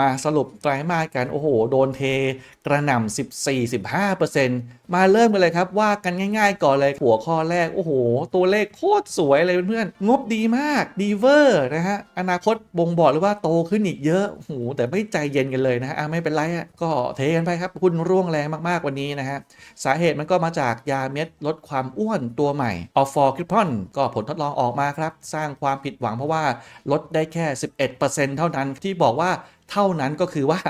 มาสรุปไตรมาสกันโอ้โห โดนเทกระหน่ำ14-15%มาเริ่มกันเลยครับ ว่ากันง่ายๆ ก่อนเลยหัวข้อแรก โอ้โห ตัวเลขโคตรสวยเลยเพื่อนๆงบดีมากดีเวอร์นะฮะ อนาคตบ่งบอกเลยว่าโตขึ้นอีกเยอะโอ้โหแต่ไม่ใจเย็นกันเลยนะฮะอะไม่เป็นไรอะก็เทกันไปครับหุ้นร่วงแรงมากๆวันนี้นะฮะสาเหตุมันก็มาจากยาเม็ดลดความอ้วนตัวใหม่ออฟฟอร์คริปพอนก็ผลทดลองออกมาครับ สร้างความผิดหวังเพราะว่าลดได้แค่ 11%เท่านั้นที่บอกว่า เท่านั้นก็คือว่า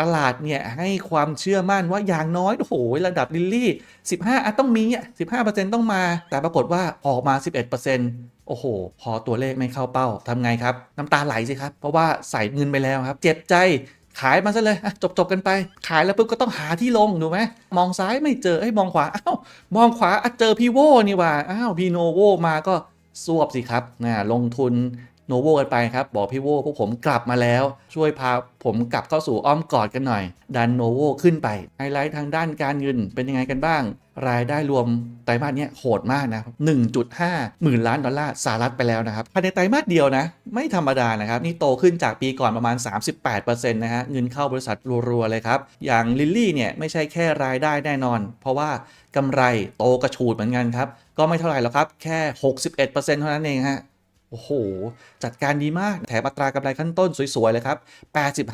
ตลาดเนี่ยให้ความเชื่อมั่นว่าอย่างน้อยโอ้โหระดับลิลลี่ 15อะต้องมีอะ15%ต้องมา แต่ปรากฏว่าออกมา 11%โอ้โห พอตัวเลขไม่เข้าเป้าทำไงครับ น้ำตาไหลสิครับ เพราะว่าใส่เงินไปแล้วครับ เจ็บใจขายมาซะเลยจบจบกันไป ขายแล้วปุ๊บก็ต้องหาที่ลงถูกไหมมองซ้ายไม่เจอไอ้มองขวาอ้าวมองขวาอะเจอพี่โวนี่ว่าอ้าวพี่โนโวมาก็สวบสิครับนะลงทุน โนโวกันไปครับ บอกพี่โวพวกผมกลับมาแล้ว ช่วยพาผมกลับเข้าสู่อ้อมกอดกันหน่อย ดันโนโวขึ้นไป ไฮไลท์ทางด้านการเงินเป็นยังไงกันบ้าง รายได้รวมไตรมาสเนี้ยโหดมากนะ 1.5 หมื่นล้านดอลลาร์สหรัฐไปแล้วนะครับภายในไตรมาสเดียวนะ ไม่ธรรมดานะครับ นี่โตขึ้นจากปีก่อนประมาณ 38%นะฮะเงินเข้าบริษัทรัวๆเลยครับ อย่างลิลลี่เนี่ยไม่ใช่แค่รายได้แน่นอน เพราะว่ากำไรโตกระฉูดเหมือนกันครับก็ไม่เท่าไหร่หรอกครับแค่ 61%เท่านั้นเองฮะ โอ้โห จัดการดีมาก แถมอัตรากำไรขั้นต้นสวย ๆ เลยครับ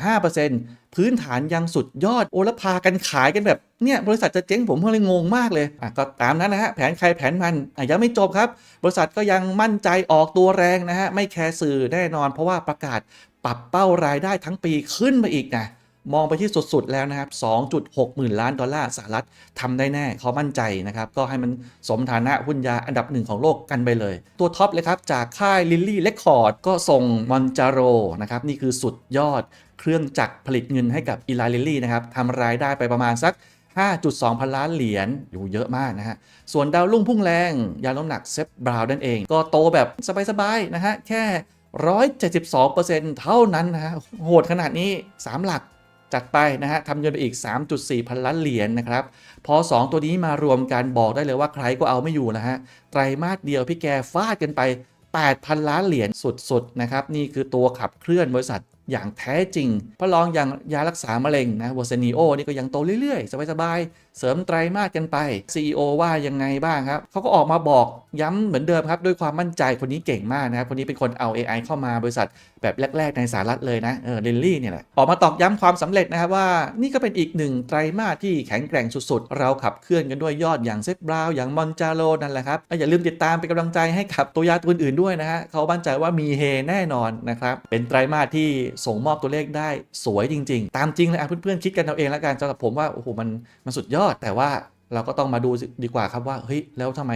85%พื้นฐานยังสุดยอด โอแล้วพากันขายกันแบบ เนี่ย บริษัทจะเจ๊งผมก็เลยงงมากเลย อะ ก็ตามนั้นนะฮะ แผนใครแผนมัน อะ ยังไม่จบครับ บริษัทก็ยังมั่นใจออกตัวแรงนะฮะ ไม่แคร์สื่อแน่นอน เพราะว่าประกาศปรับเป้ารายได้ทั้งปีขึ้นมาอีกนะ มองไปที่สุด ๆ แล้วนะครับ 2.6 หมื่นล้านดอลลาร์สหรัฐทำได้แน่เขามั่นใจนะครับ ก็ให้มันสมฐานะหุ้นยาอันดับหนึ่งของโลกกันไปเลย ตัวท็อปเลยครับ จากค่ายลิลลี่เลคคอร์ดก็ส่งมอนจาโรนะครับ นี่คือสุดยอดเครื่องจักรผลิตเงินให้กับอีลาลิลลี่นะครับทำรายได้ไปประมาณสัก 5.2 พันล้านเหรียญอยู่เยอะมากนะฮะ ส่วนดาวรุ่งพุ่งแรง ยาล้มหนักเซฟบราวน์นั่นเอง ก็โตแบบสบายๆนะฮะแค่ 172%เท่านั้นนะฮะโหดขนาดนี้ 3 หลัก จัดไปนะฮะทำเงินไปอีก 3.4 พันล้านเหรียญนะครับ พอ 2 ตัวนี้มารวมกันบอกได้เลยว่าใครก็เอาไม่อยู่นะฮะ ไตรมาสเดียวพี่แกฟาดกันไป 8,000 ล้านเหรียญสุดๆนะครับ นี่คือตัวขับเคลื่อนบริษัทอย่างแท้จริงพระรองอย่างยารักษามะเร็งนะวอเซนีโอนี่ก็ยังโตเรื่อยๆ สบายๆ เสริมไตรมาสกันไป CEO ว่ายังไงบ้างครับเขาก็ออกมาบอกย้ำเหมือนเดิมครับ ด้วยความมั่นใจคนนี้เก่งมากนะครับ คนนี้เป็นคนเอา AI เข้ามาบริษัทแบบแรก ๆ ในสหรัฐเลยนะเออลิลลี่เนี่ยแหละออกมาตอกย้ำความสำเร็จนะครับว่านี่ก็เป็นอีกหนึ่งไตรมาสที่แข็งแกร่งสุดๆ เราขับเคลื่อนกันด้วยยอดอย่างเซฟบราวอย่างมอนจาโรนั่นแหละครับอย่าลืมติดตามเป็นกำลังใจให้กับตัวยาตัวอื่นๆด้วยนะฮะเขามั่นใจว่ามีเฮแน่นอนนะครับเป็นไตรมาสที่ส่งมอบตัวเลขได้สวยจริง ๆ ตามจริงเลยอะเพื่อนๆคิดกันเอาเองแล้วกันสำหรับผมว่าโอ้โหมันมันสุดยอดแต่ว่าเราก็ต้องมาดูดีกว่าครับว่าเฮ้ยแล้วทำไม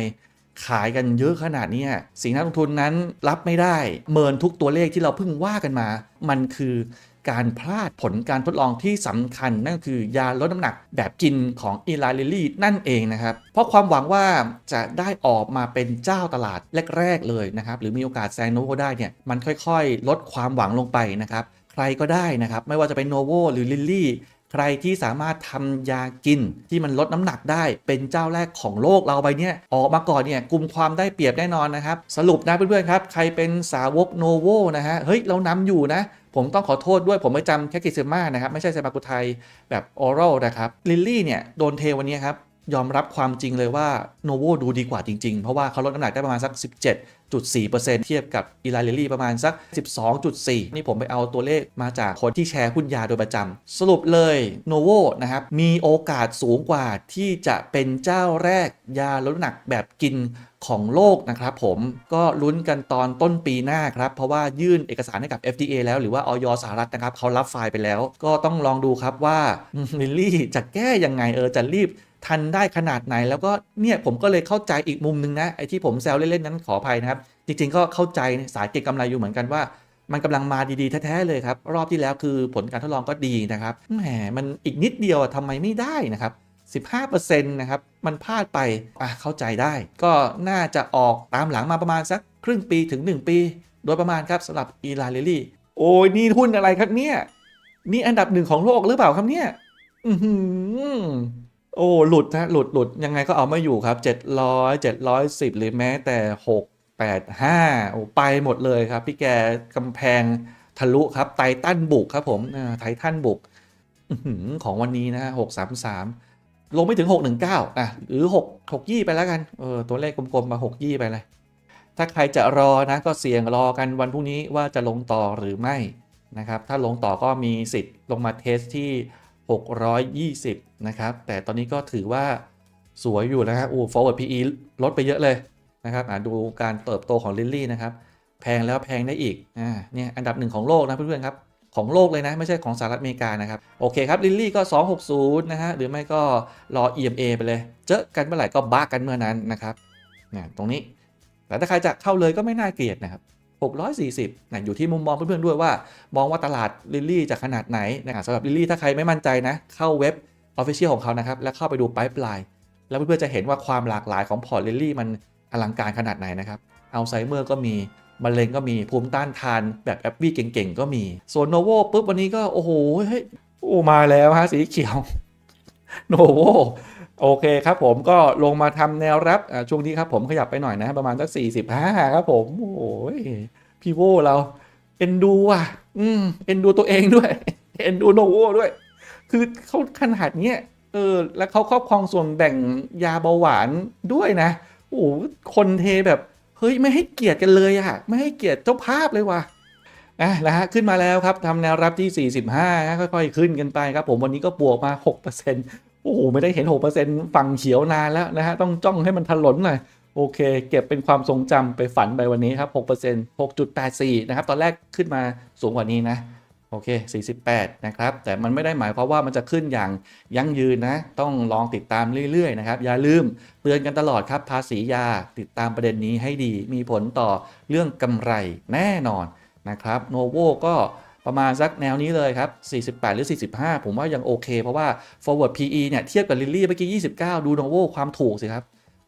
ขายกันเยอะขนาดนี้สิ่งนักลงทุนนั้นรับไม่ได้ เมินทุกตัวเลขที่เราเพิ่งว่ากันมา มันคือการพลาดผลการทดลองที่สำคัญ นั่นคือยาลดน้ำหนักแบบกินของอีลาลิลี่นั่นเองนะครับ เพราะความหวังว่าจะได้ออกมาเป็นเจ้าตลาดแรก ๆ เลยนะครับ หรือมีโอกาสแซงโนโวได้เนี่ยมันค่อยๆ ลดความหวังลงไปนะครับ ใครก็ได้นะครับ ไม่ว่าจะเป็นโนโวหรือลิลลี่ ใครที่สามารถทำยากินที่มันลดน้ำหนักได้เป็นเจ้าแรกของโลกเราไปเนี่ยออกมาก่อนเนี่ยกลุ่มความได้เปรียบแน่นอนนะครับ สรุปนะเพื่อนๆครับ ใครเป็นสาวกโนโวนะฮะเฮ้ย เรานำอยู่นะ ผมต้องขอโทษด้วยผมไม่จำแค่กิเซม่านะครับ ไม่ใช่เซมากุไทยแบบออรัลนะครับลิลลี่เนี่ยโดนเทวันนี้ครับ ยอมรับความจริงเลยว่าโนโวดูดีกว่าจริง ๆ เพราะว่าเขาลดน้ำหนักได้ประมาณสัก 17.4%เทียบกับอีลาเ i ลี่ประมาณสัก 12.4 นี่ผมไปเอาตัวเลขมาจากคนที่แชร์หุ้นยาโดยประจำ สรุปเลยโนโวนะครับ มีโอกาสสูงกว่าที่จะเป็นเจ้าแรกยาลดน้ำหนักแบบกินของโลกนะครับผมก็ลุ้นกันตอนต้นปีหน้าครับ เพราะว่ายื่นเอกสารให้กับ FDA แล้วหรือว่าออยสหรัฐนะครับเขารับไฟล์ไปแล้ว ก็ต้องลองดูครับว่าลิลลี่จะแก้ยังไงเออจะรีบ ทันได้ขนาดไหนแล้วก็เนี่ยผมก็เลยเข้าใจอีกมุมหนึงนะไอ้ที่ผมแซวเล่นๆนั้นขออภัยนะครับ จริงๆก็เข้าใจสายเก็งกำไรอยู่เหมือนกันว่า มันกำลังมาดีๆแท้ๆเลยครับ รอบที่แล้วคือผลการทดลองก็ดีนะครับแหมมันอีกนิดเดียวอะทำไมไม่ได้นะครับ15%นะครับ มันพลาดไป อะ เข้าใจได้ ก็น่าจะออกตามหลังมาประมาณสักครึ่งปีถึง 1 ปี โดยประมาณครับสำหรับอีลาเรลี่ โอ้ย นี่หุ้นอะไรครับเนี่ย นี่อันดับหนึ่งของโลกหรือเปล่าครับเนี่ย อือหือ โอ้หลุดนะหลุดหลุดยังไงก็เอาไม่อยู่ครับ 700 710 หรือแม้แต่ 6 8 5 โอ้ไปหมดเลยครับ พี่แกกำแพงทะลุครับไททันบุกครับผมไททันบุกของวันนี้นะหกสามสามลงไม่ถึง 619อะหรือ 6 6ยี่ไปแล้วกันเออตัวเลขกลมๆมา6ยี่ไปเลย ถ้าใครจะรอนะก็เสี่ยงรอกันวันพรุ่งนี้ว่าจะลงต่อหรือไม่นะครับ ถ้าลงต่อก็มีสิทธิ์ลงมาเทสที่ 620 นะครับ แต่ตอนนี้ก็ถือว่าสวยอยู่นะฮะอู้ forward PE ลดไปเยอะเลยนะครับอะดูการเติบโตของลิลลี่นะครับ แพงแล้วแพงได้อีก อ่า เนี่ยอันดับหนึ่งของโลกนะเพื่อนๆครับ ของโลกเลยนะ ไม่ใช่ของสหรัฐอเมริกานะครับ โอเคครับ ลิลลี่ก็ 260 นะฮะ หรือไม่ก็รอ EMA ไปเลย เจอกันเมื่อไหร่ก็บ้ากันเมื่อนั้นนะครับเนี่ยตรงนี้ แต่ถ้าใครจะเข้าเลยก็ไม่น่าเกลียดนะครับ640นะอยู่ที่มุมมองเพื่อนๆด้วยว่า มองว่าตลาดลิลลี่จะขนาดไหนนะครับสำหรับลิลลี่ถ้าใครไม่มั่นใจนะ เข้าเว็บ Official ของเขานะครับ แล้วเข้าไปดูไ i ป์ไลน์แล้วเพื่อนๆจะเห็นว่าความหลากหลายของพอร์ตลิลลี่มันอลังการขนาดไหนนะครับอัลไซเมอร์ก็มีมะเร็งก็มีภูมิต้านทานแบบแอปปี้เก่งๆ ก็มี ส่วนโนโวปุ๊บวันนี้ก็ โอ้โหเฮ้ยโอ้มาแล้วฮะสีเขียวโนโวโอเคครับผมก็ลงมาทำแนวรับช่วงนี้ครับผมขยับไปหน่อยนะ ประมาณสัก45 ครับผมโอ้ยพี่โวเรา เอ็นดูอะ อืม เอ็นดูตัวเองด้วย เอ็นดูโนโวด้วย คือเขาขนาดเนี้ยเออแล้วเขาครอบครองส่วนแบ่งยาเบาหวานด้วยนะโอ้โหคนเทแบบเฮ้ยไม่ให้เกียรติกันเลยอะไม่ให้เกียรติเจ้าภาพเลยว่ะอะนะฮะขึ้นมาแล้วครับทำแนวรับที่ 45นะค่อยๆ ขึ้นกันไปครับ ผมวันนี้ก็บวกมา 6%โอ้โหไม่ได้เห็น 6%ฝั่งเขียวนานแล้วนะฮะต้องจ้องให้มันถลนหน่อยโอเค เก็บเป็นความทรงจำไปฝันไปวันนี้ครับ 6% 6.84 นะครับ ตอนแรกขึ้นมาสูงกว่านี้นะ โอเค 48 นะครับ แต่มันไม่ได้หมายความว่ามันจะขึ้นอย่างยั่งยืนนะ ต้องลองติดตามเรื่อยๆนะครับ อย่าลืมเตือนกันตลอดครับ ภาษียาติดตามประเด็นนี้ให้ดี มีผลต่อเรื่องกำไรแน่นอนนะครับ โนโวก็ประมาณสักแนวนี้เลยครับ 48 หรือ 45 ผมว่ายังโอเค เพราะว่า forward PE เนี่ยเทียบกับลิลลี่เมื่อกี้ 29 ดูโนโวความถูกสิครับ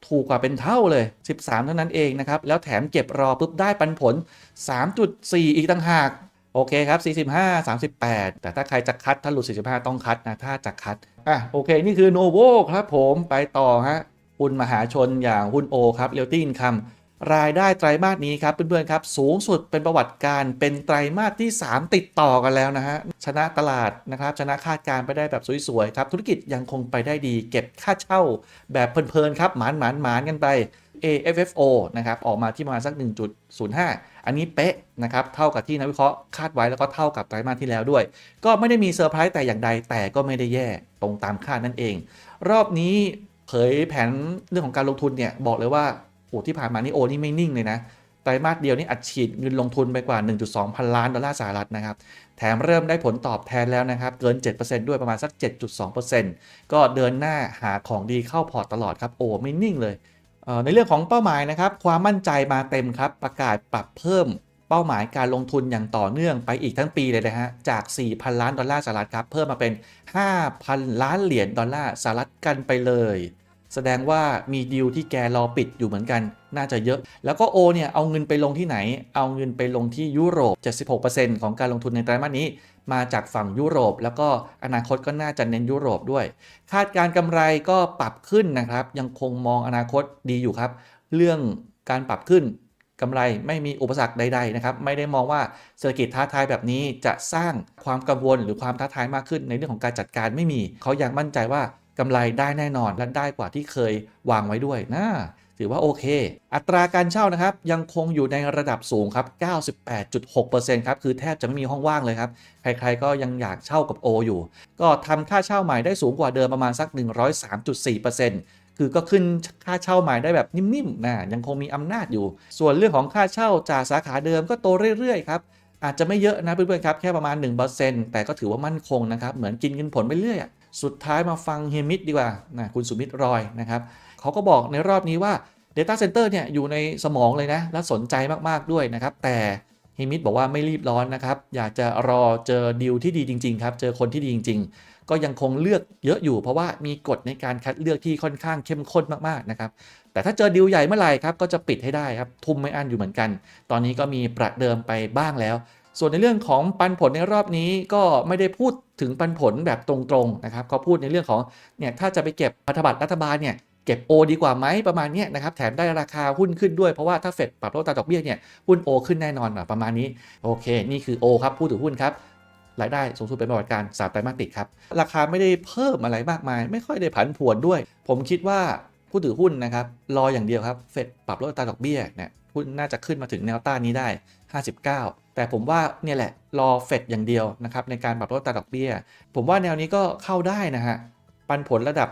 ถูกกว่าเป็นเท่าเลย 13 เท่านั้นเองนะครับ แล้วแถมเก็บรอปุ๊บได้ปันผล 3.4 อีกต่างหาก โอเคครับ 45 38 แต่ถ้าใครจะคัดถ้าหลุด 45 ต้องคัดนะ ถ้าจะคัด อะ โอเค นี่คือ Novo ครับผมไปต่อฮะหุ้นมหาชนอย่างหุ้นโอครับเรียวตี้อินคัมรายได้ไตรมาสนี้ครับ เพื่อนๆครับ สูงสุดเป็นประวัติการเป็นไตรมาสที่ 3 ติดต่อกันแล้วนะฮะ ชนะตลาดนะครับ ชนะคาดการณ์ไปได้แบบสวยๆครับ ธุรกิจยังคงไปได้ดี เก็บค่าเช่าแบบเพลินๆครับหมานหมานหมานกันไป AFFO นะครับออกมาที่ประมาณสัก 1.05 อันนี้เป๊ะนะครับเท่ากับที่นักวิเคราะห์คาดไว้แล้วก็เท่ากับไตรมาสที่แล้วด้วย ก็ไม่ได้มีเซอร์ไพรส์แต่อย่างใดแต่ก็ไม่ได้แย่ตรงตามคาดนั่นเอง รอบนี้เผยแผนเรื่องของการลงทุนเนี่ยบอกเลยว่าโอ้ที่ผ่านมานี่โอนี่ไม่นิ่งเลยนะไตรมาสเดียวนี่อัดฉีดเงินลงทุนไปกว่า 1.2 พันล้านดอลลาร์สหรัฐนะครับ แถมเริ่มได้ผลตอบแทนแล้วนะครับ เกิน 7%ด้วยประมาณสัก 7.2%ก็เดินหน้าหาของดีเข้าพอร์ตตลอดครับ โอ้ไม่นิ่งเลย ในเรื่องของเป้าหมายนะครับความมั่นใจมาเต็มครับประกาศปรับเพิ่มเป้าหมายการลงทุนอย่างต่อเนื่องไปอีกทั้งปีเลยนะฮะจาก 4,000 ล้านดอลลาร์สหรัฐครับเพิ่มมาเป็น 5,000 ล้านเหรียญดอลลาร์สหรัฐกันไปเลย แสดงว่ามีดีลที่แกรอปิดอยู่เหมือนกันน่าจะเยอะ แล้วก็โอเนี่ยเอาเงินไปลงที่ไหน เอาเงินไปลงที่ยุโรป 76%ของการลงทุนในไตรมาสนี้ มาจากฝั่งยุโรป แล้วก็อนาคตก็น่าจะเน้นยุโรปด้วย คาดการกำไรก็ปรับขึ้นนะครับ ยังคงมองอนาคตดีอยู่ครับ เรื่องการปรับขึ้นกำไรไม่มีอุปสรรคใด ๆ นะครับ ไม่ได้มองว่าเศรษฐกิจท้าทายแบบนี้จะสร้างความกังวลหรือความท้าทายมากขึ้นในเรื่องของการจัดการไม่มี เขายังมั่นใจว่ากำไรได้แน่นอนและได้กว่าที่เคยวางไว้ด้วยนะ ถือว่าโอเค อัตราการเช่านะครับยังคงอยู่ในระดับสูงครับ 98.6%ครับ คือแทบจะไม่มีห้องว่างเลยครับ ใครๆก็ยังอยากเช่ากับโออยู่ ก็ทำค่าเช่าใหม่ได้สูงกว่าเดิมประมาณสัก 103.4%คือก็ขึ้นค่าเช่าใหม่ได้แบบนิ่มๆนะยังคงมีอำนาจอยู่ ส่วนเรื่องของค่าเช่าจากสาขาเดิมก็โตเรื่อยๆครับอาจจะไม่เยอะนะเพื่อนๆครับแค่ประมาณ 1%แต่ก็ถือว่ามั่นคงนะครับเหมือนกินเงินผลไปเรื่อยสุดท้ายมาฟังเฮมิดดีกว่านะคุณสุมิตรรอยนะครับ เขาก็บอกในรอบนี้ว่า Data Center เนี่ยอยู่ในสมองเลยนะ และสนใจมากๆด้วยนะครับ แต่เฮมิดบอกว่าไม่รีบร้อนนะครับ อยากจะรอเจอดีลที่ดีจริงๆครับ เจอคนที่ดีจริง ๆ ก็ยังคงเลือกเยอะอยู่ เพราะว่ามีกฎในการคัดเลือกที่ค่อนข้างเข้มข้นมากๆนะครับ แต่ถ้าเจอดีลใหญ่เมื่อไหร่ครับก็จะปิดให้ได้ครับทุ่มไม่อั้นอยู่เหมือนกัน ตอนนี้ก็มีประเดิมไปบ้างแล้ว ส่วนในเรื่องของปันผลในรอบนี้ก็ไม่ได้พูดถึงปันผลแบบตรงๆนะครับเขาพูดในเรื่องของเนี่ยถ้าจะไปเก็บพันธบัตรรัฐบาลเนี่ย เก็บ O ดีกว่าไหมประมาณนี้นะครับแถมได้ราคาหุ้นขึ้นด้วยเพราะว่าถ้าเฟดปรับลดอัตราดอกเบี้ยเนี่ยหุ้น O ขึ้นแน่นอนประมาณนี้โอเค นี่คือ O ครับผู้ถือหุ้นครับรายได้สูงสุดเป็นประวัติการสามไตรมาสติดครับ ราคาไม่ได้เพิ่มอะไรมากมาย ไม่ค่อยได้ผันผวนด้วย ผมคิดว่าผู้ถือหุ้นนะครับ รออย่างเดียวครับ เฟดปรับลดอัตราดอกเบี้ยเนี่ยหุ้นน่าจะขึ้นมาถึงแนวต้านนี้ได้ 59 แต่ผมว่าเนี่ยแหละ รอเฟดอย่างเดียวนะครับในการปรับลดอัตราดอกเบี้ย ผมว่าแนวนี้ก็เข้าได้นะฮะปันผลระดับ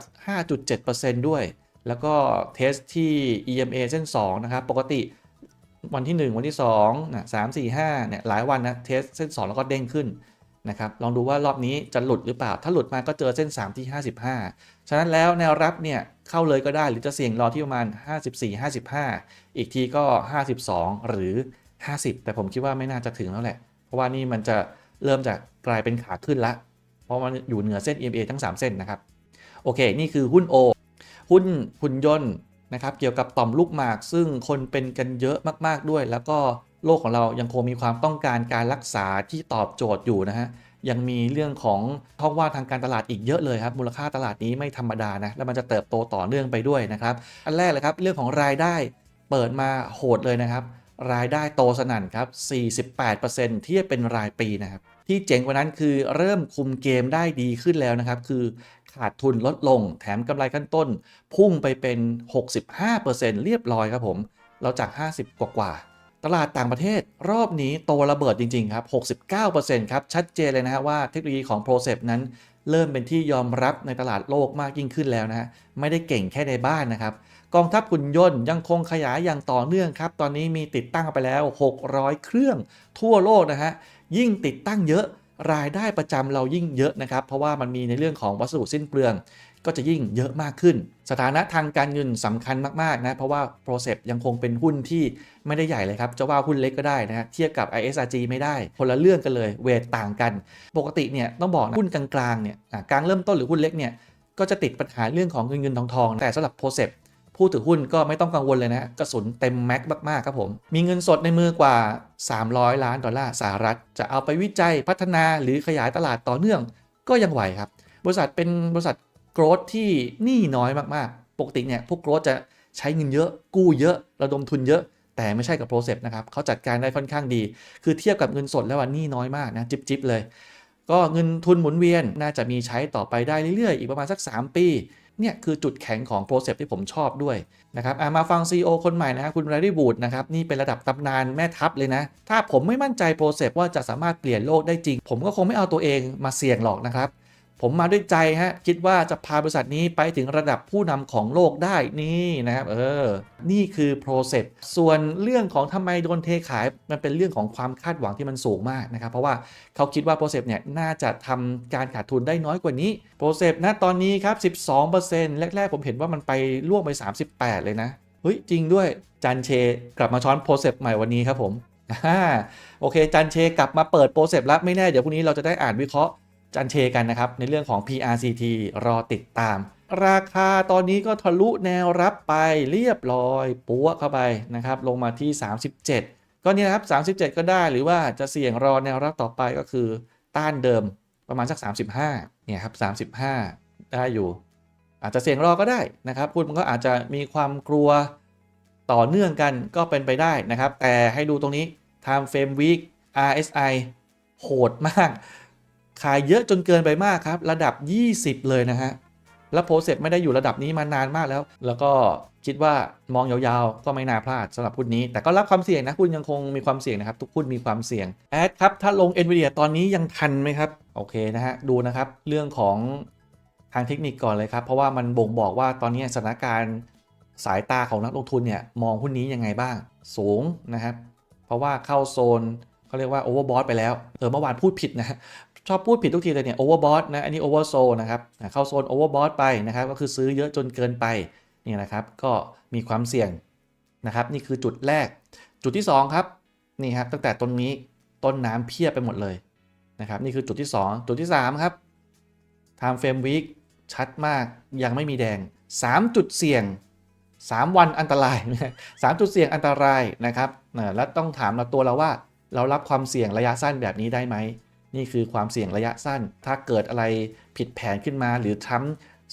5.7%ด้วย แล้วก็เทสที่ EMA เส้น2นะครับ ปกติวันที่ 1 วันที่2นะ3 4 5เนี่ยหลายวันนะเทสเส้น 2 แล้วก็เด้งขึ้นนะครับลองดูว่ารอบนี้จะหลุดหรือเปล่า ถ้าหลุดมาก็เจอเส้น 3 ที่ 55 ฉะนั้นแล้วแนวรับเนี่ยเข้าเลยก็ได้หรือจะเสี่ยงรอที่ประมาณ 54 55 อีกทีก็ 52 หรือ 50 แต่ผมคิดว่าไม่น่าจะถึงแล้วแหละ เพราะว่านี่มันจะเริ่มจากกลายเป็นขาขึ้นละ เพราะมันอยู่เหนือเส้น EMA ทั้ง 3 เส้นนะครับ โอเค นี่คือหุ้น O หุ้นหุ่นยนต์นะครับเกี่ยวกับต่อมลูกหมาก ซึ่งคนเป็นกันเยอะมากๆด้วย แล้วก็โลกของเรายังคงมีความต้องการการรักษาที่ตอบโจทย์อยู่นะฮะยังมีเรื่องของท้องว่างทางการตลาดอีกเยอะเลยครับ มูลค่าตลาดนี้ไม่ธรรมดานะ แล้วมันจะเติบโตต่อเนื่องไปด้วยนะครับ อันแรกเลยครับ เรื่องของรายได้เปิดมาโหดเลยนะครับ รายได้โตสนั่นครับ 48%เทียบเป็นรายปีนะครับ ที่เจ๋งกว่านั้นคือเริ่มคุมเกมได้ดีขึ้นแล้วนะครับ คือ ขาดทุนลดลง แถมกำไรขั้นต้น พุ่งไปเป็น 65%เรียบร้อยครับผม เราจาก 50 กว่ากว่าตลาดต่างประเทศรอบนี้โตระเบิดจริง ๆ ครับ 69%ครับ ชัดเจนเลยนะฮะว่าเทคโนโลยีของ p r o c e p นั้น เริ่มเป็นที่ยอมรับในตลาดโลกมากยิ่งขึ้นแล้วนะฮะ ไม่ได้เก่งแค่ในบ้านนะครับ กองทัพหุ่นยนต์ยังคงขยายอย่างต่อเนื่องครับ ตอนนี้มีติดตั้งไปแล้ว 600 เครื่องทั่วโลกนะฮะ ยิ่งติดตั้งเยอะ รายได้ประจำเรายิ่งเยอะนะครับ เพราะว่ามันมีในเรื่องของวัสดุสิ้นเปลือง ก็จะยิ่งเยอะมากขึ้น สถานะทางการเงินสำคัญมากๆนะเพราะว่า p r o c e p ยังคงเป็นหุ้นที่ไม่ได้ใหญ่เลยครับ จะว่าหุ้นเล็กก็ได้นะเทียบกับ ISRG ไม่ได้คนละเรื่องกันเลยเวทต่างกัน ปกติเนี่ยต้องบอกนะหุ้นกลางๆเนี่ยกลางเริ่มต้นหรือหุ้นเล็กเนี่ยก็จะติดปัญหาเรื่องของเงินเงินทองทองแต่สำหรับ p r o c e p ผู้ถือหุ้นก็ไม่ต้องกังวลเลยนะกระสุนเต็มแม็กมาก ๆ ครับผม มีเงินสดในมือกว่า 300 ล้านดอลลาร์สหรัฐ จะเอาไปวิจัยพัฒนาหรือขยายตลาดต่อเนื่องก็ยังไหวครับ บริษัทเป็นบริษัทโกรธที่หนี้น้อยมากๆ ปกติเนี่ยพวกโกรธจะใช้เงินเยอะกู้เยอะ ระดมทุนเยอะ แต่ไม่ใช่กับโปรเซปนะครับเขาจัดการได้ค่อนข้างดี คือเทียบกับเงินสดแล้วว่านี้น้อยมากนะจิบๆเลย ก็เงินทุนหมุนเวียนน่าจะมีใช้ต่อไปได้เรื่อยๆ อีกประมาณสัก 3 ปี เนี่ยคือจุดแข็งของโปรเซปที่ผมชอบด้วยนะครับมาฟัง CEO คนใหม่นะครับคุณแรดดี้บูดนะครับนี่เป็นระดับตำนานแม่ทัพเลยนะ ถ้าผมไม่มั่นใจโปรเซปว่าจะสามารถเปลี่ยนโลกได้จริง ผมก็คงไม่เอาตัวเองมาเสี่ยงหรอกนะครับ ผมมาด้วยใจฮะ คิดว่าจะพาบริษัทนี้ไปถึงระดับผู้นำของโลกได้นี่นะครับ เออ นี่คือโปรเซสส่วนเรื่องของทำไมโดนเทขาย มันเป็นเรื่องของความคาดหวังที่มันสูงมากนะครับ เพราะว่าเขาคิดว่าโปรเซสเนี่ย น่าจะทำการขาดทุนได้น้อยกว่านี้โปรเซสนะตอนนี้ครับ 12%แรก ๆ ผมเห็นว่ามันไปล่วงไป 38 เลยนะเฮ้ยจริงด้วยจันเชกลับมาช้อนโปรเซสใหม่วันนี้ครับผมอ่าโอเคจันเชกลับมาเปิดโปรเซสแล้วไม่แน่เดี๋ยวพรุ่งนี้เราจะได้อ่านวิเคราะห์ จันเชกันนะครับ ในเรื่องของ PRCT รอติดตาม ราคาตอนนี้ก็ทะลุแนวรับไปเรียบร้อยปัวเข้าไปนะครับ ลงมาที่ 37 ก็เนี่ยนะครับ37 ก็ได้หรือว่าจะเสี่ยงรอแนวรับต่อไปก็คือต้านเดิมประมาณสัก 35เนี่ยครับ35 ได้อยู่ อาจจะเสี่ยงรอก็ได้นะครับหุ้นมันก็อาจจะมีความกลัวต่อเนื่องกันก็เป็นไปได้นะครับ แต่ให้ดูตรงนี้ Time Frame Week RSI โหดมาก ขายเยอะจนเกินไปมากครับ ระดับ 20 เลยนะฮะ แล้วโปรเซสไม่ได้อยู่ระดับนี้มานานมากแล้ว แล้วก็คิดว่ามองยาวๆ ก็ไม่น่าพลาดสำหรับหุ้นนี้ แต่ก็รับความเสี่ยงนะหุ้นยังคงมีความเสี่ยงนะครับ ทุกหุ้นมีความเสี่ยงแอดครับ ถ้าลง NVIDIA ตอนนี้ยังทันไหมครับ โอเคนะฮะ ดูนะครับ เรื่องของทางเทคนิคก่อนเลยครับ เพราะว่ามันบ่งบอกว่าตอนนี้สถานการณ์สายตาของนักลงทุนเนี่ยมองหุ้นนี้ยังไงบ้าง สูงนะครับ เพราะว่าเข้าโซนเขาเรียกว่าโอเวอร์บอทไปแล้ว เออเมื่อวานพูดผิดนะ ชอบพูดผิดทุกทีเลยเนี่ยโอเวอร์บอทนะ อันนี้โอเวอร์โซนะครับเข้าโซนโอเวอร์บอทไปนะครับ ก็คือซื้อเยอะจนเกินไปนี่นะครับ ก็มีความเสี่ยงนะครับ นี่คือจุดแรก จุดที่ 2 ครับ นี่ครับ ตั้งแต่ต้นนี้ต้นน้ำเพียบไปหมดเลยนะครับ นี่คือจุดที่ 2 จุดที่ 3 ครับ Time Frame Week ชัดมากยังไม่มีแดง 3 จุดเสี่ยง 3 วันอันตรายสามจุดเสี่ยงอันตรายนะครับและต้องถามเราตัวเราว่าเรารับความเสี่ยงระยะสั้นแบบนี้ได้ไหม นี่คือความเสี่ยงระยะสั้น ถ้าเกิดอะไรผิดแผนขึ้นมา หรือทรัม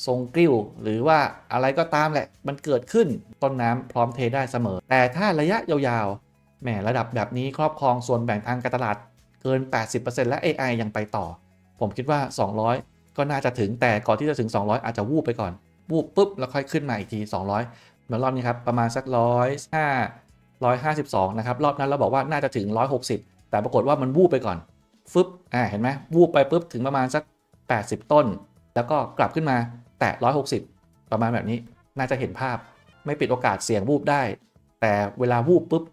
ทรงกริ้ว หรือว่าอะไรก็ตามแหละ มันเกิดขึ้นต้นน้ำพร้อมเทได้เสมอ แต่ถ้าระยะยาวๆแหมระดับแบบนี้ครอบครองส่วนแบ่งทางการตลาดเกิน 80%และ AI ยังไปต่อ ผมคิดว่า 200 ก็น่าจะถึงแต่ก่อนที่จะถึง 200 อาจจะวูบไปก่อน วูบปุ๊บแล้วค่อยขึ้นมาอีกที 200เหมือนรอบนี้ครับประมาณสักร้อยห้าร้อยห้าสิบสองนะครับรอบนั้นเราบอกว่าน่าจะถึง 160 แต่ปรากฏว่ามันวูบไปก่อน ฟึบอ่าเห็นไหมวูบไปปุ๊บถึงประมาณสัก 80 ต้น แล้วก็กลับขึ้นมาแตะ160 ประมาณแบบนี้น่าจะเห็นภาพ ไม่ปิดโอกาสเสี่ยงวูบได้ แต่เวลาวูบปุ๊บ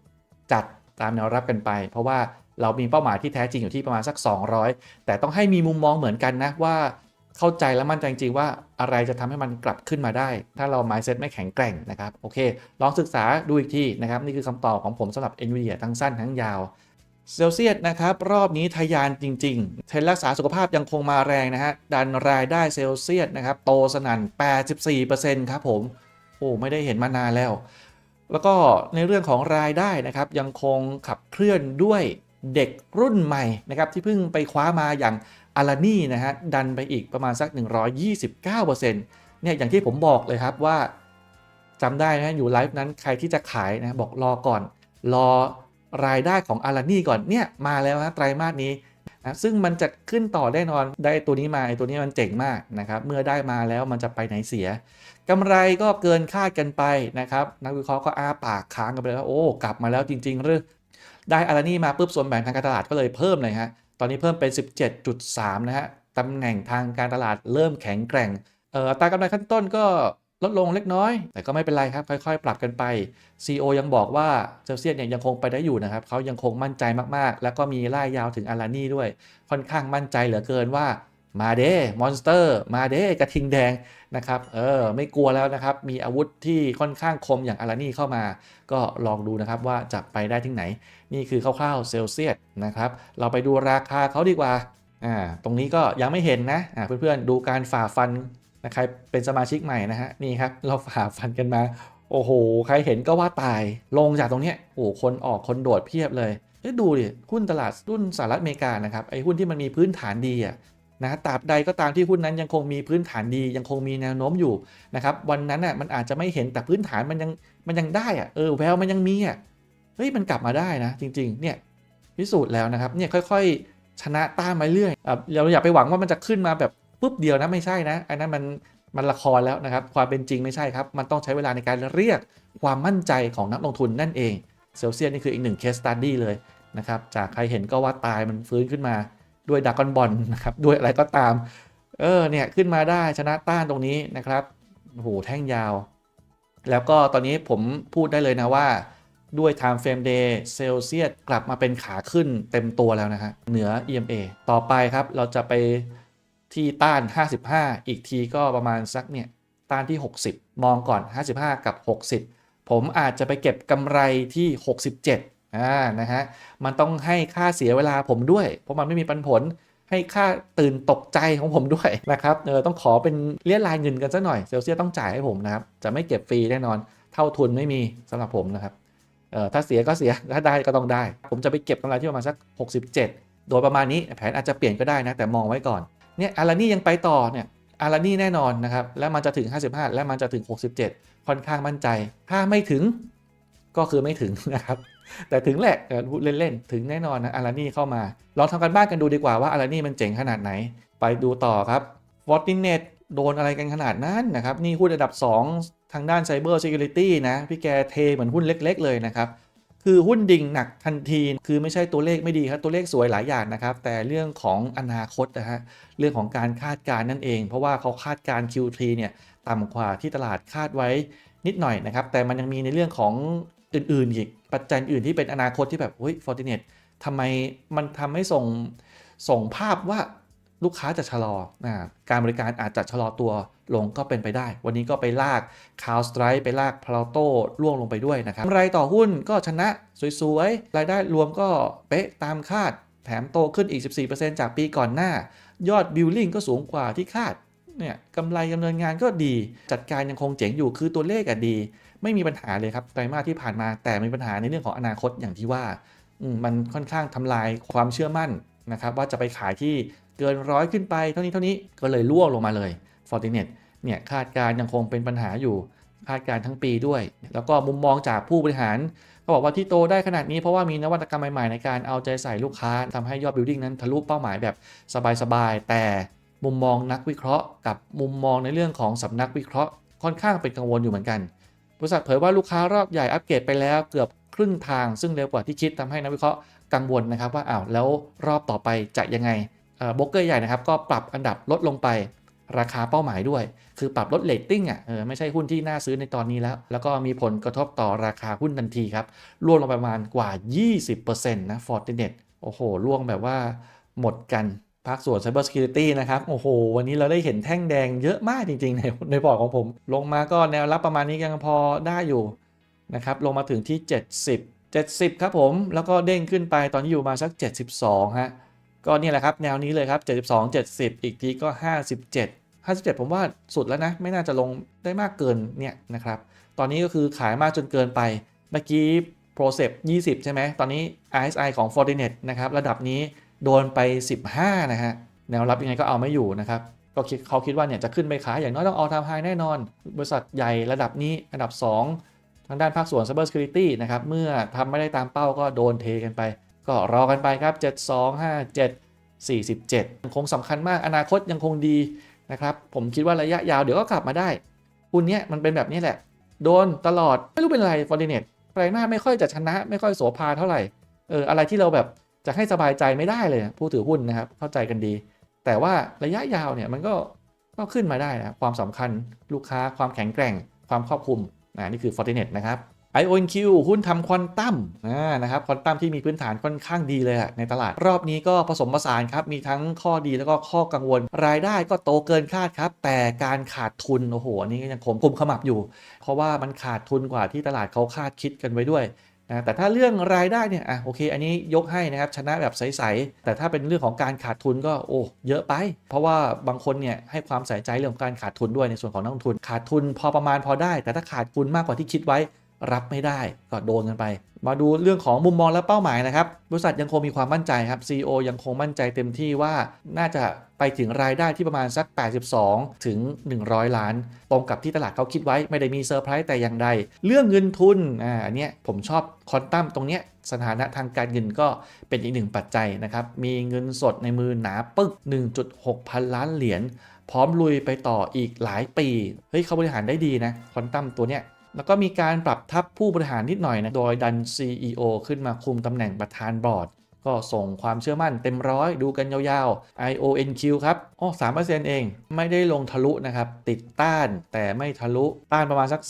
จัดตามแนวรับกันไป เพราะว่าเรามีเป้าหมายที่แท้จริงอยู่ที่ประมาณสัก 200 แต่ต้องให้มีมุมมองเหมือนกันนะว่าเข้าใจและมั่นใจจริงๆว่าอะไรจะทำให้มันกลับขึ้นมาได้ ถ้าเรา mindset ไม่แข็งแกร่งนะครับ โอเค ลองศึกษาดูอีกทีนะครับ นี่คือคำตอบของผมสำหรับ NVIDIA ทั้งสั้นทั้งยาว เซลเซียสนะครับรอบนี้ทะยานจริงๆเทรนรักษาสุขภาพยังคงมาแรงนะฮะดันรายได้เซลเซียสนะครับโตสนั่น 84%ครับผมโอ้ไม่ได้เห็นมานานแล้ว แล้วก็ในเรื่องของรายได้นะครับยังคงขับเคลื่อนด้วยเด็กรุ่นใหม่นะครับที่เพิ่งไปคว้ามาอย่างอารานี่นะฮะดันไปอีกประมาณสัก 129%เนี่ยอย่างที่ผมบอกเลยครับว่าจำได้นะอยู่ไลฟ์นั้นใครที่จะขายนะบอกรอก่อน รอ รายได้ของอารานี่ก่อนเนี่ยมาแล้วนะไตรมาสนี้นะซึ่งมันจะขึ้นต่อแน่นอนได้ตัวนี้มาไอ้ตัวนี้มันเจ๋งมากนะครับเมื่อได้มาแล้วมันจะไปไหนเสียกำไรก็เกินคาดกันไปนะครับนักวิเคราะห์ก็อ้าปากค้างกันไปแล้วาโอ้กลับมาแล้วจริง ๆ หรือ ได้อารานี่มาปุ๊บส่วนแบ่งทางการตลาดก็เลยเพิ่มเลยฮะตอนนี้เพิ่มเป็น 17.3 นะฮะตำแหน่งทางการตลาดเริ่มแข็งแกร่งเอ่อตากำไรขั้นต้นก็ ลดลงเล็กน้อย แต่ก็ไม่เป็นไรครับ ค่อยๆ ปรับกันไป CEO ยังบอกว่าเซลเซียสเนี่ยยังคงไปได้อยู่นะครับเขายังคงมั่นใจมากๆ แล้วก็มีไล่ายยาวถึงอารานี่ด้วย ค่อนข้างมั่นใจเหลือเกินว่ามาเด้มอนสเตอร์ มาเด้กระทิงแดงนะครับ เออ ไม่กลัวแล้วนะครับ มีอาวุธที่ค่อนข้างคมอย่างอารานี่เข้ามา ก็ลองดูนะครับว่าจะไปได้ที่ไหน นี่คือคร่าวๆเซลเซียสนะครับ เราไปดูราคาเขาดีกว่า อ่า ตรงนี้ก็ยังไม่เห็นนะ อ่าเพื่อนๆ ดูการฝ่าฟัน นะใครเป็นสมาชิกใหม่นะฮะนี่ครับเราฝ่าฟันกันมา โอ้โห ใครเห็นก็ว่าตายลงจากตรงเนี้ยโอ้โหคนออกคนโดดเพียบเลยเอ้ดูดิหุ้นตลาดหุ้นสหรัฐอเมริกานะครับไอ้หุ้นที่มันมีพื้นฐานดีอะนะตราบใดก็ตามที่หุ้นนั้นยังคงมีพื้นฐานดียังคงมีแนวโน้มอยู่นะครับวันนั้นอะมันอาจจะไม่เห็นแต่พื้นฐานมันยังมันยังได้อะเออแววมันยังมีอะเฮ้ยมันกลับมาได้นะ จริง ๆ เนี่ยพิสูจน์แล้วนะครับเนี่ยค่อย ๆ ชนะต้านมาเรื่อยเราอย่าไปหวังว่ามันจะขึ้นมาแบบ ปุ๊บเดียวนะไม่ใช่นะอันนั้นมันมันละครแล้วนะครับ ความเป็นจริงไม่ใช่ครับ มันต้องใช้เวลาในการเรียกความมั่นใจของนักลงทุนนั่นเองเซลเซียสนี่คืออีกหนึ่งเคสตัดดี้เลยนะครับ จากใครเห็นก็ว่าตายมันฟื้นขึ้นมาด้วยดากอนบอลนะครับ ด้วยอะไรก็ตาม เออเนี่ยขึ้นมาได้ชนะต้านตรงนี้นะครับโอ้โหแท่งยาว แล้วก็ตอนนี้ผมพูดได้เลยนะว่าด้วย Time Frame Day เซลเซียสกลับมาเป็นขาขึ้นเต็มตัวแล้วนะฮะเหนือ EMA ต่อไปครับเราจะไป ที่ต้าน 55 อีกทีก็ประมาณสักเนี่ยต้านที่ 60 มองก่อน 55 กับ 60 ผมอาจจะไปเก็บกำไรที่ 67อ่านะฮะมันต้องให้ค่าเสียเวลาผมด้วย เพราะมันไม่มีปันผลให้ค่าตื่นตกใจของผมด้วยนะครับเออต้องขอเป็นเรียกรายเงินกันสักหน่อยเซลเซียต้องจ่ายให้ผมนะครับจะไม่เก็บฟรีแน่นอนเท่าทุนไม่มีสำหรับผมนะครับเออถ้าเสียก็เสียถ้าได้ก็ต้องได้ ผมจะไปเก็บกำไรที่ประมาณสัก 67 โดยประมาณนี้แผนอาจจะเปลี่ยนก็ได้นะแต่มองไว้ก่อน เนี่ยอารานี่ยังไปต่อเนี่ยอารานี่แน่นอนนะครับ แล้วมันจะถึง 55 และมันจะถึง 67 ค่อนข้างมั่นใจ ถ้าไม่ถึงก็คือไม่ถึงนะครับ แต่ถึงแหละเออพูดเล่นๆ ถึงแน่นอนนะอารานี่เข้ามา ลองทำกันบ้านกันดูดีกว่าว่าอารานี่มันเจ๋งขนาดไหน ไปดูต่อครับ Fortinet โดนอะไรกันขนาดนั้นนะครับ นี่หุ้นระดับ 2 ทางด้าน Cyber Security นะ พี่แกเทเหมือนหุ้นเล็ก ๆ เลยนะครับ คือหุ้นดิ่งหนักทันที คือไม่ใช่ตัวเลขไม่ดีครับ ตัวเลขสวยหลายอย่างนะครับ แต่เรื่องของอนาคตนะฮะ เรื่องของการคาดการณ์นั่นเอง เพราะว่าเขาคาดการณ์ Q3 เนี่ยต่ำกว่าที่ตลาดคาดไว้นิดหน่อยนะครับ แต่มันยังมีในเรื่องของอื่นๆอีก ปัจจัยอื่นที่เป็นอนาคตที่แบบเฮ้ย Fortinet ทำไมมันทำให้ส่งส่งภาพว่าลูกค้าจะชะลอนะการบริการอาจจะชะลอตัว ลงก็เป็นไปได้ วันนี้ก็ไปลากคาวสไตร์ไปลากพลาโต้ล่วงลงไปด้วยนะครับกำไรต่อหุ้นก็ชนะสวยๆ รายได้รวมก็เป๊ะตามคาด แถมโตขึ้นอีก 14%จากปีก่อนหน้า ยอดบิลลิ่งก็สูงกว่าที่คาดเนี่ยกำไรดำเนินงานก็ดี จัดการยังคงเจ๋งอยู่คือตัวเลขอะดี ไม่มีปัญหาเลยครับไตรมาสที่ผ่านมาแต่มีปัญหาในเรื่องของอนาคตอย่างที่ว่ามมันค่อนข้างทำลายความเชื่อมั่นนะครับว่าจะไปขายที่เกินร้อยขึ้นไปเท่านี้เท่านี้ก็เลยล่วงลงมาเลย Fortinet เนี่ยคาดการยังคงเป็นปัญหาอยู่คาดการทั้งปีด้วย แล้วก็มุมมองจากผู้บริหารก็บอกว่าที่โตได้ขนาดนี้เพราะว่ามีนวัตกรรมใหม่ๆ ในการเอาใจใส่ลูกค้าทำให้ยอดบิลดิ้งนั้นทะลุเป้าหมายแบบสบายๆ แต่มุมมองนักวิเคราะห์ กับมุมมองในเรื่องของสำนักวิเคราะห์ ค่อนข้างเป็นกังวลอยู่เหมือนกัน บริษัทเผยว่าลูกค้ารอบใหญ่อัปเกรดไปแล้วเกือบครึ่งทางซึ่งเร็วกว่าที่คิดทำให้นักวิเคราะห์กังวลนะครับว่าอ้าวแล้วรอบต่อไปจะยังไงโบรกเกอร์ใหญ่นะครับก็ปรับอันดับลดลงไป ราคาเป้าหมายด้วย คือปรับลดเลตติ้งอะเออไม่ใช่หุ้นที่น่าซื้อในตอนนี้แล้ว แล้วก็มีผลกระทบต่อราคาหุ้นทันทีครับร่วงลงประมาณกว่า 20%นะ Fortinet โอ้โหร่วงแบบว่าหมดกันภาคส่วน Cyber Security นะครับ โอ้โห วันนี้เราได้เห็นแท่งแดงเยอะมากจริง ๆ ในในพอร์ตของผม ลงมาก็แนวรับประมาณนี้ยังพอได้อยู่นะครับ ลงมาถึงที่ 70 70 ครับผม แล้วก็เด้งขึ้นไปตอนนี้อยู่มาสัก 72 ฮะ ก็นี่แหละครับ แนวนี้เลยครับ 72 70 อีกทีก็ 57 57 ผมว่าสุดแล้วนะ ไม่น่าจะลงได้มากเกินเนี่ยนะครับ ตอนนี้ก็คือขายมากจนเกินไป เมื่อกี้ p r o c e p 20 ใช่ไหม ตอนนี้ RSI ของ Fortinet นะครับ ระดับนี้โดนไป 15 นะฮะ แนวรับยังไงก็เอาไม่อยู่นะครับ ก็คิดเขาคิดว่าเนี่ยจะขึ้นไปขายอย่างน้อยต้องเอาทำไฮแน่นอน บริษัทใหญ่ระดับนี้อันดับ 2 ทางด้านภาคส่วน Cyber Security นะครับ เมื่อทำไม่ได้ตามเป้าก็โดนเทกันไป ก็รอกันไปครับ 72 57 47ยังคงสำคัญมาก อนาคตยังคงดี นะครับผมคิดว่าระยะยาวเดี๋ยวก็กลับมาได้หุ้นเนี้ยมันเป็นแบบนี้แหละ โดนตลอดไม่รู้เป็นอะไร Fortinet ไตรมาสไม่ค่อยจะชนะ ไม่ค่อยโสภาเท่าไหร่เอออะไรที่เราแบบจะให้สบายใจไม่ได้เลยผู้ถือหุ้นนะครับเข้าใจกันดี แต่ว่าระยะยาวเนี่ยมันก็ก็ขึ้นมาได้นะความสำคัญลูกค้าความแข็งแกร่ง ความครอบคลุมนะนี่คือ Fortinet นะครับ IONQ หุ้นทำควอนตัมนะครับควอนตัมที่มีพื้นฐานค่อนข้างดีเลยในตลาด รอบนี้ก็ผสมผสานครับ มีทั้งข้อดีแล้วก็ข้อกังวล รายได้ก็โตเกินคาดครับ แต่การขาดทุน โอ้โหนี่ยังคมคุมขมับอยู่ เพราะว่ามันขาดทุนกว่าที่ตลาดเขาคาดคิดกันไว้ด้วยนะแต่ถ้าเรื่องรายได้เนี่ยอะโอเค อันนี้ยกให้นะครับชนะแบบใสๆแต่ถ้าเป็นเรื่องของการขาดทุนก็โอ้เยอะไป เพราะว่าบางคนเนี่ยให้ความใส่ใจเรื่องของการขาดทุนด้วยในส่วนของนักลงทุน ขาดทุนพอประมาณพอได้ แต่ถ้าขาดทุนมากกว่าที่คิดไว้ รับไม่ได้ก็โดนกันไป มาดูเรื่องของมุมมองและเป้าหมายนะครับ บริษัทยังคงมีความมั่นใจครับ CEO ยังคงมั่นใจเต็มที่ว่าน่าจะไปถึงรายได้ที่ประมาณสัก 82 ถึง 100 ล้าน ตรงกับที่ตลาดเขาคิดไว้ไม่ได้มีเซอร์ไพรส์แต่อย่างใด เรื่องเงินทุนอ่าอันเนี้ยผมชอบคอนตัมตรงเนี้ยสถานะทางการเงินก็เป็นอีกหนึ่งปัจจัยนะครับ มีเงินสดในมือหนาปึก1.6 พันล้านเหรียญพร้อมลุยไปต่ออีกหลายปี เฮ้ยเขาบริหารได้ดีนะ คอนตัมตัวเนี้ย แล้วก็มีการปรับทับผู้บริหารนิดหน่อยนะ โดยดัน CEO ขึ้นมาคุมตำแหน่งประธานบอร์ด ก็ส่งความเชื่อมั่นเต็มร้อยดูกันยาวๆ IONQ ครับอ๋อ3%เปอร์เซ็นต์เอง ไม่ได้ลงทะลุนะครับ ติดต้านแต่ไม่ทะลุ ต้านประมาณสัก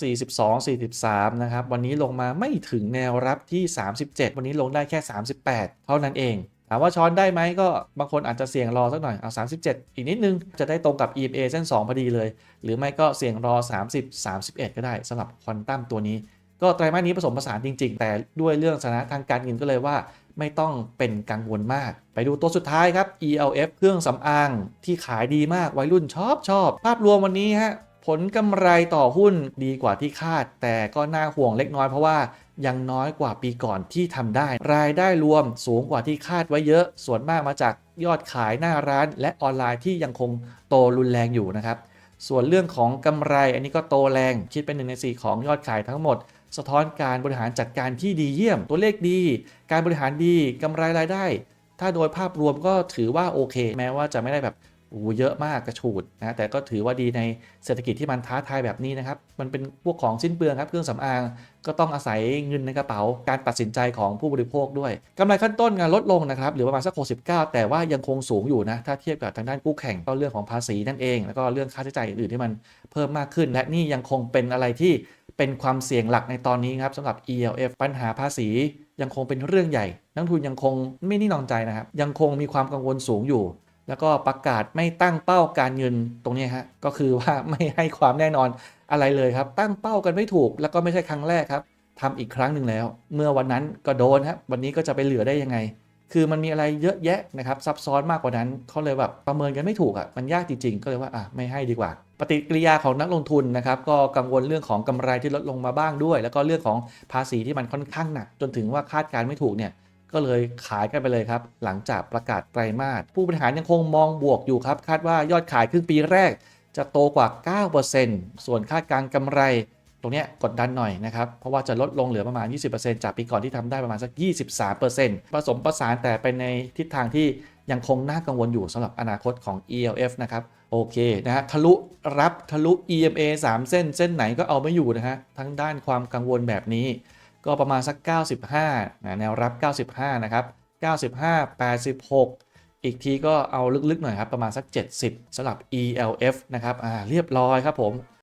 42-43 นะครับ วันนี้ลงมาไม่ถึงแนวรับที่ 37 วันนี้ลงได้แค่ 38 เท่านั้นเองามว่าช้อนได้ไหมก็บางคนอาจจะเสี่ยงรอสักหน่อยเอา 37 อีกนิดนึงจะได้ตรงกับ EMA เส้น 2 พอดีเลย หรือไม่ก็เสี่ยงรอ 30 31 ก็ได้สำหรับควอนตัมตัวนี้ ก็ไตรมาสนี้ผสมผสานจริง ๆ แต่ด้วยเรื่องสถานะทางการเงินก็เลยว่า ไม่ต้องเป็นกังวลมาก ไปดูตัวสุดท้ายครับ ELF เครื่องสำอางที่ขายดีมากวัยรุ่นชอบชอบภาพรวมวันนี้ฮะผลกำไรต่อหุ้นดีกว่าที่คาด แต่ก็น่าห่วงเล็กน้อยเพราะว่า ยังน้อยกว่าปีก่อนที่ทำได้ รายได้รวมสูงกว่าที่คาดไว้เยอะ ส่วนมากมาจากยอดขายหน้าร้าน และออนไลน์ที่ยังคงโตรุนแรงอยู่นะครับ ส่วนเรื่องของกำไรอันนี้ก็โตแรงคิดเป็นหนึ่งในสี่ของยอดขายทั้งหมด สะท้อนการบริหารจัดการที่ดีเยี่ยม ตัวเลขดี การบริหารดีกำไรรายได้ ถ้าโดยภาพรวมก็ถือว่าโอเค แม้ว่าจะไม่ได้แบบ โอ้เยอะมากกระฉูดนะแต่ก็ถือว่าดีในเศรษฐกิจที่มันท้าทายแบบนี้นะครับ มันเป็นพวกของสิ้นเปลืองครับเครื่องสำอาง ก็ต้องอาศัยเงินในกระเป๋า การตัดสินใจของผู้บริโภคด้วยกำไรขั้นต้นงานลดลงนะครับหรือประมาณสัก69 แต่ว่ายังคงสูงอยู่นะถ้าเทียบกับทางด้านคู่แข่งก็เรื่องของภาษีนั่นเอง แล้วก็เรื่องค่าใช้จ่ายอื่นที่มันเพิ่มมากขึ้น และนี่ยังคงเป็นอะไรที่เป็นความเสี่ยงหลักในตอนนี้ครับสำหรับ ELF ปัญหาภาษียังคงเป็นเรื่องใหญ่ นักทุนยังคงไม่นิ่งนอนใจนะครับยังคงมีความกังวลสูงอยู่ แล้วก็ประกาศไม่ตั้งเป้าการเงินตรงนี้ฮะก็คือว่าไม่ให้ความแน่นอนอะไรเลยครับ ตั้งเป้ากันไม่ถูก แล้วก็ไม่ใช่ครั้งแรกครับทำอีกครั้งหนึ่งแล้ว เมื่อวันนั้นก็โดนครับวันนี้ก็จะไปเหลือได้ยังไง คือมันมีอะไรเยอะแยะนะครับซับซ้อนมากกว่านั้นเขาเลยแบบประเมินกันไม่ถูกอะมันยากจริงๆ ก็เลยว่าอะไม่ให้ดีกว่า ปฏิกิริยาของนักลงทุนนะครับก็กังวลเรื่องของกำไรที่ลดลงมาบ้างด้วย แล้วก็เรื่องของภาษีที่มันค่อนข้างหนัก จนถึงว่าคาดการไม่ถูกเนี่ย ก็เลยขายกันไปเลยครับ หลังจากประกาศไตรมาสผู้บริหารยังคงมองบวกอยู่ครับ คาดว่ายอดขายครึ่งปีแรก จะโตกว่า 9%ส่วนคาดการกำไร ตรงนี้กดดันหน่อยนะครับ เพราะว่าจะลดลงเหลือประมาณ 20%จากปีก่อนที่ทำได้ประมาณสัก 23%ผสมประสานแต่เป็นในทิศทางที่ยังคงน่ากังวลอยู่สำหรับอนาคตของ ELF นะครับโอเคนะฮะทะลุรับทะลุ EMA 3 เส้น เส้นไหนก็เอาไม่อยู่นะฮะทั้งด้านความกังวลแบบนี้ ก็ประมาณสัก 95นะแนวรับ 95 นะครับ 95 86 อีกทีก็เอาลึกๆหน่อยครับ ประมาณสัก 70สำหรับ ELF นะครับอ่าเรียบร้อยครับผม